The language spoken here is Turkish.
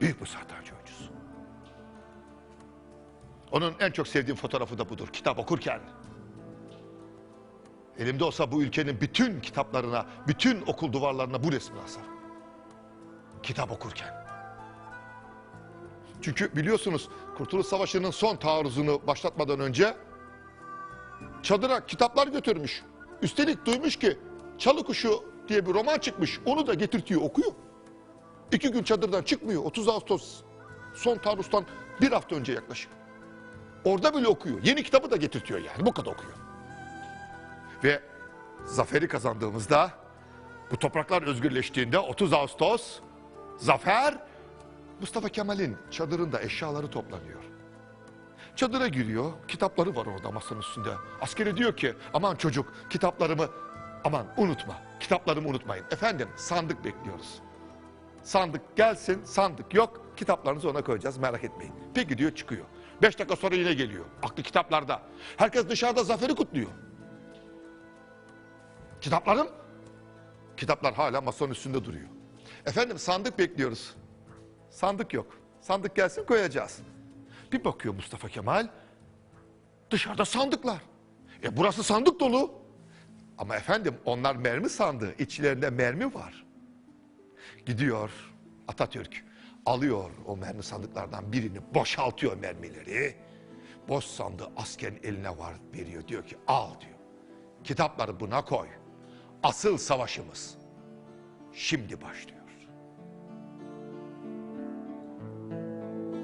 Büyük bir satranç oyuncusu. Onun en çok sevdiğim fotoğrafı da budur. Kitap okurken. Elimde olsa bu ülkenin bütün kitaplarına, bütün okul duvarlarına bu resmi asarım. Kitap okurken. Çünkü biliyorsunuz Kurtuluş Savaşı'nın son taarruzunu başlatmadan önce çadıra kitaplar götürmüş. Üstelik duymuş ki Çalı Kuşu diye bir roman çıkmış. Onu da getirtiyor okuyor. İki gün çadırdan çıkmıyor. 30 Ağustos son taarruzdan bir hafta önce yaklaşık. Orada bile okuyor. Yeni kitabı da getirtiyor yani. Bu kadar okuyor. Ve zaferi kazandığımızda bu topraklar özgürleştiğinde 30 Ağustos zafer Mustafa Kemal'in çadırında eşyaları toplanıyor. Çadıra giriyor. Kitapları var orada masanın üstünde. Askeri diyor ki aman çocuk kitaplarımı aman unutma. Kitaplarımı unutmayın. Efendim sandık bekliyoruz. Sandık gelsin sandık yok. Kitaplarınızı ona koyacağız merak etmeyin. Peki diyor çıkıyor. Beş dakika sonra yine geliyor. Aklı kitaplarda. Herkes dışarıda zaferi kutluyor. Kitaplarım? Kitaplar hala masanın üstünde duruyor. Efendim sandık bekliyoruz. Sandık yok. Sandık gelsin koyacağız. Bir bakıyor Mustafa Kemal. Dışarıda sandıklar. E burası sandık dolu. Ama efendim onlar mermi sandığı. İçlerinde mermi var. Gidiyor Atatürk alıyor o mermi sandıklardan birini boşaltıyor mermileri. Boş sandığı askerin eline var veriyor. Diyor ki al diyor. Kitapları buna koy. Asıl savaşımız şimdi başlıyor.